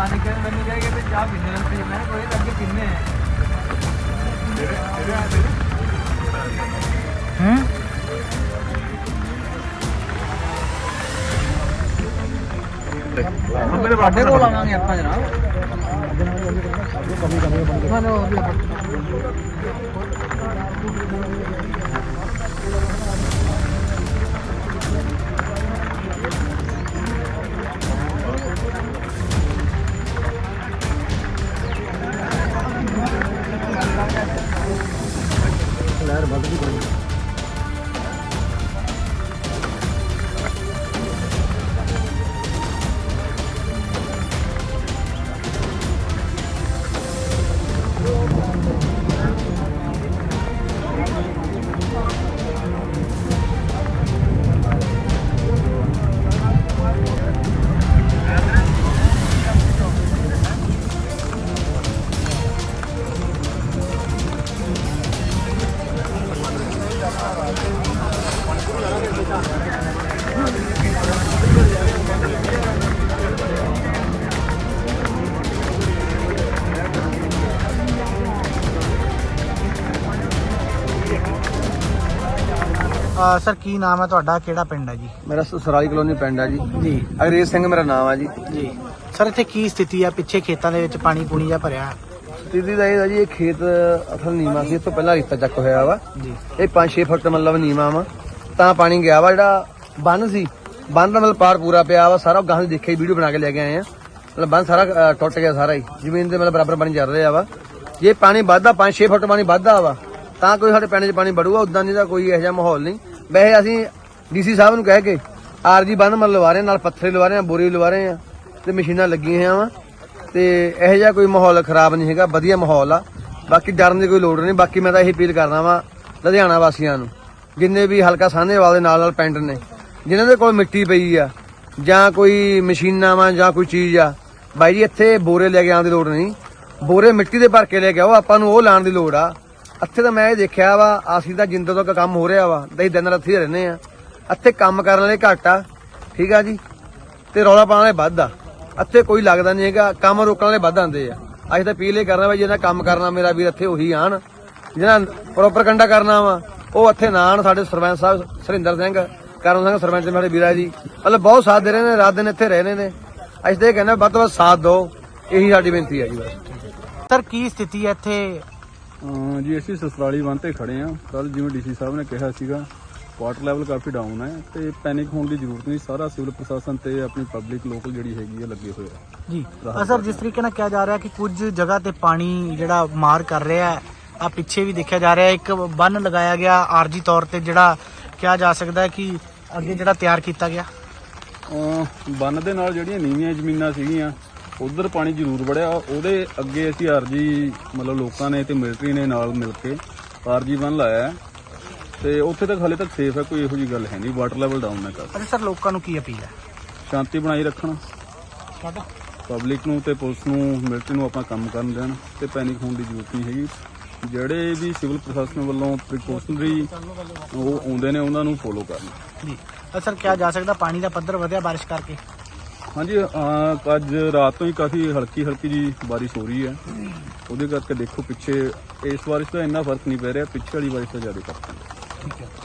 ਬਾਹਰ ਨਿਕਲ ਮੈਨੂੰ ਕਹੇ ਕਿ ਚਾਹ ਪੀਣੇ ਰਸਤੇ। ਮੈਂ ਕੋਈ ਲੱਗੇ ਪੀਣੇ ਹੂੰ। ਮੇਰੇ ਬਾਡੇ ਕੋਲ ਆਵਾਂਗੇ ਆਪਾਂ ਜਨਾਬ ਮਾਨੋ ਲਹਿਰ ਵੱਧ எல்லாரும் பக்கத்துக்கு ਸਰ ਕੀ ਨਾਮ ਹੈ ਤੁਹਾਡਾ? ਕਿਹੜਾ ਪਿੰਡ ਹੈ ਜੀ? ਮੇਰਾ ਸਸਰਾਲੀ ਕਲੋਨੀ ਪਿੰਡ ਆ ਜੀ। ਜੀ। ਅੰਗਰੇਜ਼ ਸਿੰਘ ਮੇਰਾ ਨਾਮ ਆ ਜੀ। ਜੀ। ਸਰ ਇੱਥੇ ਕੀ ਸਥਿਤੀ ਹੈ? ਪਿੱਛੇ ਖੇਤਾਂ ਦੇ ਵਿੱਚ ਪਾਣੀ ਪੂਣੀ ਜਿਹਾ ਭਰਿਆ ਹੈ। ਸਥਿਤੀ ਦਾ ਇਹ ਆ ਜੀ ਇਹ ਖੇਤ ਅਸਲ ਨੀਮਾ ਸੀ। ਇਸ ਤੋਂ ਪਹਿਲਾਂ ਰੇਤਾ ਚੱਕ ਹੋਇਆ ਵਾ। ਜੀ। ਇਹ 5-6 ਫੁੱਟ ਮਤਲਬ ਨੀਮਾ ਵਾ। ਤਾਂ ਪਾਣੀ ਗਿਆ ਵਾ ਜਿਹੜਾ ਬੰਨ ਸੀ। ਬੰਨ ਦਾ ਮਤਲਬ ਪਾਰ ਪੂਰਾ ਪਿਆ ਵਾ। ਸਾਰਾ ਗਾਹਾਂ ਦੀ ਦੇਖਿਆ ਵੀਡੀਓ ਬਣਾ ਕੇ ਲੈ ਕੇ ਆਏ ਆ। ਮਤਲਬ ਬੰਨ ਸਾਰਾ ਟੁੱਟ ਗਿਆ ਸਾਰਾ ਹੀ। ਜ਼ਮੀਨ ਦੇ ਮਤਲਬ ਬਰਾਬਰ ਪਾਣੀ ਚੱਲ ਰਿਹਾ ਵਾ। ਜੇ ਪਾਣੀ ਵੱਧਦਾ 5-6 ਫੁੱਟ ਪਾਣੀ ਵੱਧਦਾ ਵਾ ਤਾਂ ਕੋਈ ਸਾਡੇ ਪਿੰਡ 'ਚ ਪਾਣੀ ਵੜੂਗਾ। ਉਦਾਂ ਨਹੀਂ ਤਾਂ ਕੋਈ ਇਹੋ ਜਿਹਾ ਮਾਹੌਲ ਨਹੀਂ। ਵੈਸੇ ਅਸੀਂ ਡੀਸੀ ਸਾਹਿਬ ਨੂੰ ਕਹਿ ਕੇ ਆਰਜੀ ਬੰਦ ਮਨ ਲਵਾ ਰਹੇ ਹਾਂ, ਨਾਲ ਪੱਥਰੇ ਲਵਾ ਰਹੇ ਆ ਬੋਰੀ ਲਵਾ ਰਹੇ ਆ ਤੇ ਮਸ਼ੀਨਾਂ ਲੱਗੀਆਂ ਹੋਈਆਂ ਵਾ ਤੇ ਇਹੋ ਜਿਹਾ ਕੋਈ ਮਾਹੌਲ ਖਰਾਬ ਨਹੀਂ ਹੈਗਾ ਵਧੀਆ ਮਾਹੌਲ ਆ। ਬਾਕੀ ਡਰਨ ਦੀ ਕੋਈ ਲੋੜ ਨਹੀਂ ਬਾਕੀ ਮੈਂ ਤਾਂ ਇਹੀ ਅਪੀਲ ਕਰਦਾ ਵਾਂ ਲੁਧਿਆਣਾ ਵਾਸੀਆਂ ਨੂੰ ਜਿੰਨੇ ਵੀ ਹਲਕਾ ਸਾਹਨੇਵਾਲ ਦੇ ਨਾਲ ਨਾਲ ਪਿੰਡ ਨੇ ਜਿਨ੍ਹਾਂ ਦੇ ਕੋਲ ਮਿੱਟੀ ਪਈ ਆ ਜਾਂ ਕੋਈ ਮਸ਼ੀਨਾਂ ਵਾ ਜਾਂ ਕੋਈ ਚੀਜ਼ ਆ ਬਾਈ ਜੀ ਇੱਥੇ ਬੋਰੇ ਲੈ ਕੇ ਆਉਣ ਦੀ ਲੋੜ ਨਹੀਂ ਬੋਰੇ ਮਿੱਟੀ ਦੇ ਭਰ ਕੇ ਲੈ ਕੇ ਆਓ ਆਪਾਂ ਨੂੰ ਉਹ ਲਾਉਣ ਦੀ ਲੋੜ ਆ। ਇੱਥੇ ਤਾਂ ਮੈਂ ਇਹ ਦੇਖਿਆ ਵਾ, ਅਸੀਂ ਤਾਂ ਜਿੰਦੋਂ ਤੋਂ ਕੰਮ ਹੋ ਰਿਹਾ ਵਾ ਦਈ ਦਿਨ ਰਾਤ ਹੀ ਰਹਿੰਦੇ ਆ। ਇੱਥੇ ਕੰਮ ਕਰਨ ਵਾਲੇ ਘੱਟ ਆ, ਠੀਕ ਆ ਜੀ? ਤੇ ਰੌਲਾ ਪਾਉਣ ਵਾਲੇ ਵੱਧ ਆ। ਇੱਥੇ ਕੋਈ ਲੱਗਦਾ ਨਹੀਂ ਹੈਗਾ, ਕੰਮ ਰੋਕਣ ਵਾਲੇ ਵੱਧ ਆਉਂਦੇ ਆ। ਅਸੀਂ ਤਾਂ ਅਪੀਲ ਕਰਨਾ ਵਾ ਜਿਹਨਾਂ ਕੰਮ ਕਰਨਾ, ਮੇਰਾ ਵੀਰ ਇੱਥੇ ਉਹੀ ਆਣ। ਜਿਹਨਾਂ ਪ੍ਰੋਪਰ ਕੰਡਾ ਕਰਨਾ ਵਾ, ਉਹ ਇੱਥੇ ਨਾ ਆਣ, ਸਾਡੇ ਸਰਪੰਚ ਸਾਹਿਬ, ਸਰਿੰਦਰ ਸਿੰਘ, ਕਰਨ ਸਿੰਘ ਸਰਪੰਚ ਮੇਰੇ ਵੀਰਾ ਜੀ। ਮਤਲਬ ਬਹੁਤ ਸਾਥ ਦੇ ਰਹੇ ਨੇ, ਰਾਤ ਦਿਨ ਇੱਥੇ ਰਹਿੰਦੇ ਨੇ। ਅਸੀਂ ਤਾਂ ਇਹ ਕਹਿੰਦੇ ਵੱਧ ਤੋਂ ਵੱਧ ਸਾਥ ਦਿਓ, ਇਹੀ ਸਾਡੀ ਬੇਨਤੀ ਹੈ ਜੀ ਬਸ। ਸਰ, ਕੀ ਸਥਿਤੀ ਹੈ ਇੱਥੇ? ਜੀ ਅਸੀਂ ਸਸਰਾਲੀ ਬੰਨ ਤੇ ਖੜੇ ਆ ਕੱਲ ਜਿਵੇਂ ਡੀਸੀ ਸਾਹਿਬ ਨੇ ਕਿਹਾ ਸੀਗਾ ਵਾਟਰ ਲੈਵਲ ਕਾਫੀ ਡਾਊਨ ਹੈ ਤੇ ਪੈਨਿਕ ਹੋਣ ਦੀ ਜ਼ਰੂਰਤ ਨਹੀਂ। ਸਾਰਾ ਸਿਵਲ ਪ੍ਰਸ਼ਾਸਨ ਤੇ ਆਪਣੀ ਪਬਲਿਕ ਲੋਕਲ ਜਿਹੜੀ ਹੈਗੀ ਆ ਲੱਗੇ ਹੋਏ ਆ ਜੀ। ਅ, ਸਰ ਜਿਸ ਤਰੀਕੇ ਨਾਲ ਕਿਹਾ ਜਾ ਰਿਹਾ ਕਿ ਕੁਝ ਜਗ੍ਹਾ ਤੇ ਪਾਣੀ ਜਿਹੜਾ ਮਾਰ ਕਰ ਰਿਹਾ ਹੈ ਆ ਪਿੱਛੇ ਵੀ ਦੇਖਿਆ ਜਾ ਰਿਹਾ ਹੈ। ਇੱਕ ਬੰਨ ਲਗਾਇਆ ਗਿਆ ਆਰਜੀ ਤੌਰ ਤੇ ਜਿਹੜਾ ਕਿਹਾ ਜਾ ਸਕਦਾ ਹੈ ਕਿ ਅੱਗੇ ਜਿਹੜਾ ਤਿਆਰ ਕੀਤਾ ਗਿਆ। ਬੰਨ ਦੇ ਨਾਲ ਜਿਹੜੀਆਂ ਨੀਵੀਆਂ ਜ਼ਮੀਨਾਂ ਸੀਗੀਆਂ ਉਧਰ ਪਾਣੀ ਜ਼ਰੂਰ ਵੜਿਆ। ਉਹਦੇ ਅੱਗੇ ਅਸੀਂ ਆਰਜੀ ਮਤਲਬ ਲੋਕਾਂ ਨੇ ਤੇ ਮਿਲਟਰੀ ਨੇ ਨਾਲ ਮਿਲ ਕੇ ਆਰਜੀ ਬੰਨ ਲਾਇਆ। ਤੇ ਉੱਥੇ ਤੱਕ ਹਲੇ ਤੱਕ ਸੇਫ ਹੈ ਕੋਈ ਇਹੋ ਜੀ ਗੱਲ ਹੈ ਨਹੀਂ। ਵਾਟਰ ਲੈਵਲ ਡਾਊਨ ਹੈ ਕਰ ਅੱਛਾ ਸਰ ਲੋਕਾਂ ਨੂੰ ਕੀ ਅਪੀਲ ਹੈ? ਸ਼ਾਂਤੀ ਬਣਾਈ ਰੱਖਣ। ਪਬਲਿਕ ਨੂੰ ਤੇ ਪੁਲਿਸ ਨੂੰ ਮਿਲਟਰੀ ਨੂੰ ਆਪਾਂ ਕੰਮ ਕਰਨ ਦੇਣ। ਤੇ ਪੈਨਿਕ ਹੋਣ ਦੀ ਜ਼ਰੂਰਤ ਨਹੀਂ ਹੈਗੀ। ਜਿਹੜੇ ਵੀ ਸਿਵਲ ਪ੍ਰਸ਼ਾਸਨ ਵੱਲੋਂ ਪ੍ਰੀਕਾਸ਼ਨਰੀ ਉਹ ਆਉਂਦੇ ਨੇ ਉਹਨਾਂ ਨੂੰ ਫੋਲੋ ਕਰਨ। ਜੀ। ਸਰ ਕਿਹਾ ਜਾ ਸਕਦਾ ਪਾਣੀ ਦਾ ਪੱਧਰ ਵਧਿਆ ਬਾਰਿਸ਼ ਕਰਕੇ? ਹਾਂਜੀ, ਅਹ, ਅੱਜ ਰਾਤ ਤੋਂ ਹੀ ਕਾਫੀ ਹਲਕੀ ਹਲਕੀ ਜੀ ਬਾਰਿਸ਼ ਹੋ ਰਹੀ ਹੈ। ਉਹਦੇ ਕਰਕੇ ਦੇਖੋ ਪਿੱਛੇ ਇਸ ਬਾਰਿਸ਼ ਦਾ ਇੰਨਾ ਫ਼ਰਕ ਨਹੀਂ ਪੈ ਰਿਹਾ, ਪਿੱਛੇ ਵਾਲੀ ਬਾਰਿਸ਼ ਦਾ ਜ਼ਿਆਦਾ ਫ਼ਰਕ ਹੈ। ਠੀਕ ਹੈ।